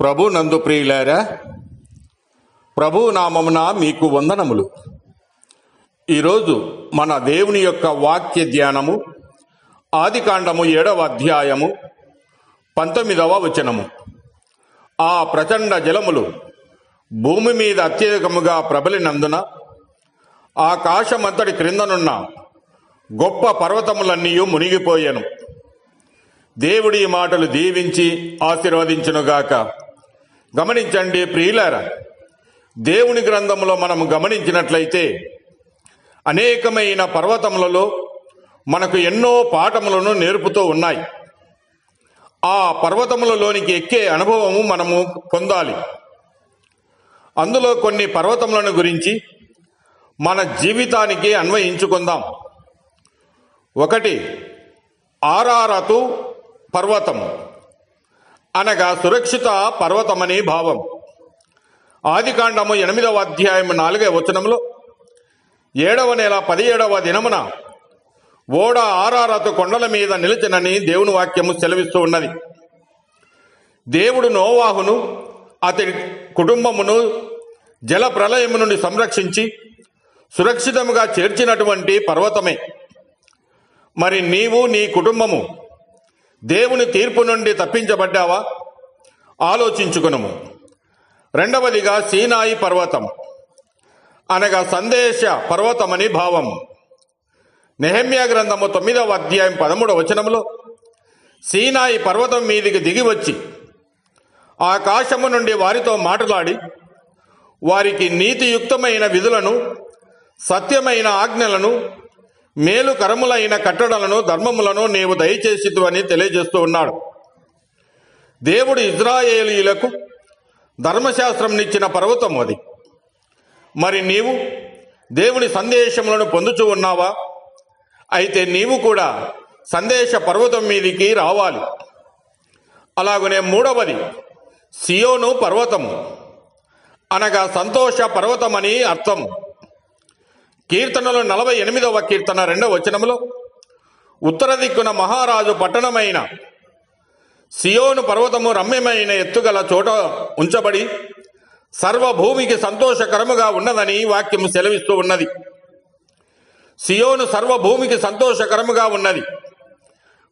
ప్రభు నందు ప్రియులారా ప్రభు నామమున మీకు వందనములు. ఈరోజు మన దేవుని యొక్క వాక్య ధ్యానము ఆదికాండము ఏడవ అధ్యాయము పంతొమ్మిదవ వచనము. ఆ ప్రచండ జలములు భూమి మీద అత్యధికముగా ప్రబలినందున ఆకాశమంతటి క్రిందనున్న గొప్ప పర్వతములన్నీ మునిగిపోయాను. దేవుడి మాటలు దీవించి ఆశీర్వదించునుగాక. గమనించండి ప్రియులారా దేవుని గ్రంథములో మనం గమనించినట్లయితే అనేకమైన పర్వతములలో మనకు ఎన్నో పాఠములను నేర్పుతూ ఉన్నాయి. ఆ పర్వతములలోనికి ఎక్కే అనుభవము మనము పొందాలి. అందులో కొన్ని పర్వతములను గురించి మన జీవితానికి అన్వయించుకుందాం. ఒకటి ఆరారతు పర్వతం అనగా సురక్షిత పర్వతమని భావం. ఆదికాండము ఎనిమిదవ అధ్యాయం నాలుగవ వచనంలో ఏడవ నెల పదిహేడవ దినమున ఓడ ఆరారతు కొండల మీద నిలిచినని దేవుని వాక్యము సెలవిస్తూ ఉన్నది. దేవుడు నోవాహును అతడి కుటుంబమును జల ప్రళయము నుండి సంరక్షించి సురక్షితముగా చేర్చినటువంటి పర్వతమే. మరి నీవు నీ కుటుంబము దేవుని తీర్పు నుండి తప్పించబడ్డావా? ఆలోచించుకునము. రెండవదిగా సీనాయి పర్వతం. అనగా సందేశ పర్వతమని భావం. నెహమ్యా గ్రంథము తొమ్మిదవ అధ్యాయం పదమూడవ వచనంలో సీనాయి పర్వతం మీదికి దిగి వచ్చి ఆకాశము నుండి వారితో మాట్లాడి వారికి నీతియుక్తమైన విధులను సత్యమైన ఆజ్ఞలను మేలు కరములైన కట్టడలను ధర్మములను నీవు దయచేసిదు అని తెలియజేస్తూ ఉన్నాడు. దేవుడు ఇజ్రాయేలీలకు ధర్మశాస్త్రంనిచ్చిన పర్వతం అది. మరి నీవు దేవుని సందేశములను పొందుచూ ఉన్నావా? అయితే నీవు కూడా సందేశ పర్వతం మీదికి రావాలి. అలాగనే మూడవది సియోను పర్వతము. అనగా సంతోష పర్వతమని అర్థం. కీర్తనలు నలభై ఎనిమిదవ కీర్తన రెండవ వచనములో ఉత్తర దిక్కున మహారాజు పట్టణమైన సియోను పర్వతము రమ్యమైన ఎత్తుగల చోట ఉంచబడి సర్వభూమికి సంతోషకరముగా ఉన్నదని వాక్యము సెలవిస్తూ ఉన్నది. సియోను సర్వభూమికి సంతోషకరముగా ఉన్నది.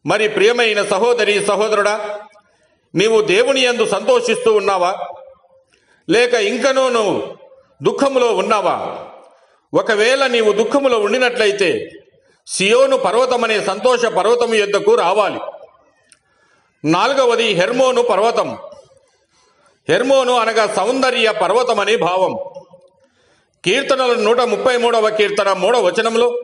మరి ప్రియమైన సహోదరి సహోదరుడా నీవు దేవుని యందు సంతోషిస్తూ ఉన్నావా? లేక ఇంకనూ నువ్వు దుఃఖములో ఉన్నావా? ఒకవేళ నీవు దుఃఖములో ఉండినట్లయితే సియోను పర్వతం అనే సంతోష పర్వతము యొద్దకు రావాలి. నాలుగవది హెర్మోను పర్వతం. హెర్మోను అనగా సౌందర్య పర్వతమని భావం. కీర్తనలు నూట ముప్పై మూడవ కీర్తన మూడవ వచనంలో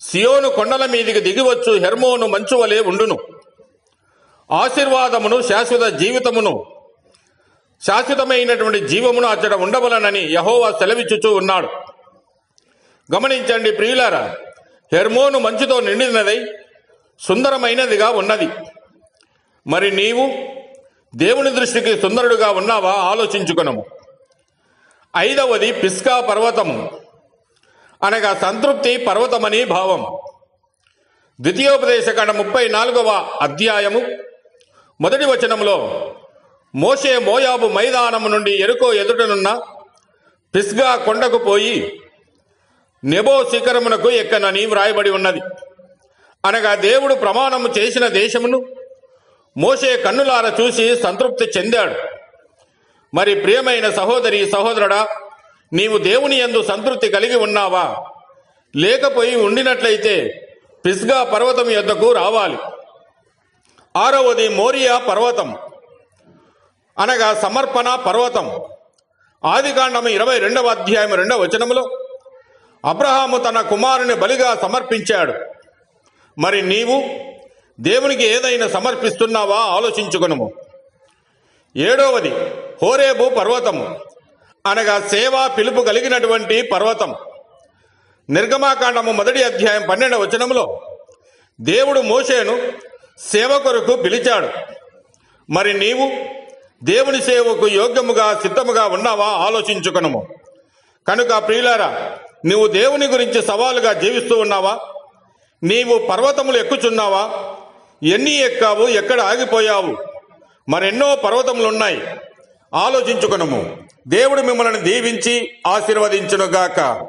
సియోను కొండల మీదికి దిగివచ్చు హెర్మోను మంచు వలె ఉండును. ఆశీర్వాదమును శాశ్వత జీవితమును శాశ్వతమైనటువంటి జీవమును అచ్చట ఉండవలనని యహోవా సెలవిచ్చుచూ ఉన్నాడు. గమనించండి ప్రియులారా హెర్మోను మంచుతో నిండినదై సుందరమైనదిగా ఉన్నది. మరి నీవు దేవుని దృష్టికి సుందరుడుగా ఉన్నావా? ఆలోచించుకునము. ఐదవది పిస్కా పర్వతము. అనగా సంతృప్తి పర్వతమని భావం. ద్వితీయోపదేశకాండ ముప్పై నాలుగవ అధ్యాయము. మొదటి వచనంలో మోషే మోయాబు మైదానము నుండి ఎరుకో ఎదుటనున్న పిస్గా కొండకు పోయి నెబో శిఖరమునకు ఎక్కనని వ్రాయబడి ఉన్నది. అనగా దేవుడు ప్రమాణము చేసిన దేశమును మోసే కన్నులార చూసి సంతృప్తి చెందాడు. మరి ప్రియమైన సహోదరి సహోదరుడా నీవు దేవుని యందు సంతృప్తి కలిగి ఉన్నావా? లేకపోయి ఉండినట్లయితే పిస్గా పర్వతం యొద్దకు రావాలి. ఆరవది మోరియా పర్వతం. అనగా సమర్పణ పర్వతం. ఆదికాండము ఇరవై రెండవ అధ్యాయం రెండవ వచనములో అబ్రహాము తన కుమారుని బలిగా సమర్పించాడు. మరి నీవు దేవునికి ఏదైనా సమర్పిస్తున్నావా? ఆలోచించుకును ఏడవది హోరేబు పర్వతము. అనగా సేవా పిలుపు కలిగినటువంటి పర్వతం. నిర్గమాకాండము మొదటి అధ్యాయం పన్నెండవ వచనములో దేవుడు మోషేను సేవ కొరకు పిలిచాడు. మరి నీవు దేవుని సేవకు యోగ్యముగా సిద్ధముగా ఉన్నావా? ఆలోచించుకును కనుక ప్రియులారా నువ్వు దేవుని గురించి సవాలుగా జీవిస్తూ ఉన్నావా? నీవు పర్వతములు ఎక్కుచున్నావా? ఎన్ని ఎక్కావు? ఎక్కడ ఆగిపోయావు? మరెన్నో పర్వతములున్నాయి. ఆలోచించుకునము. దేవుడు మిమ్మల్ని దీవించి ఆశీర్వదించునుగాక.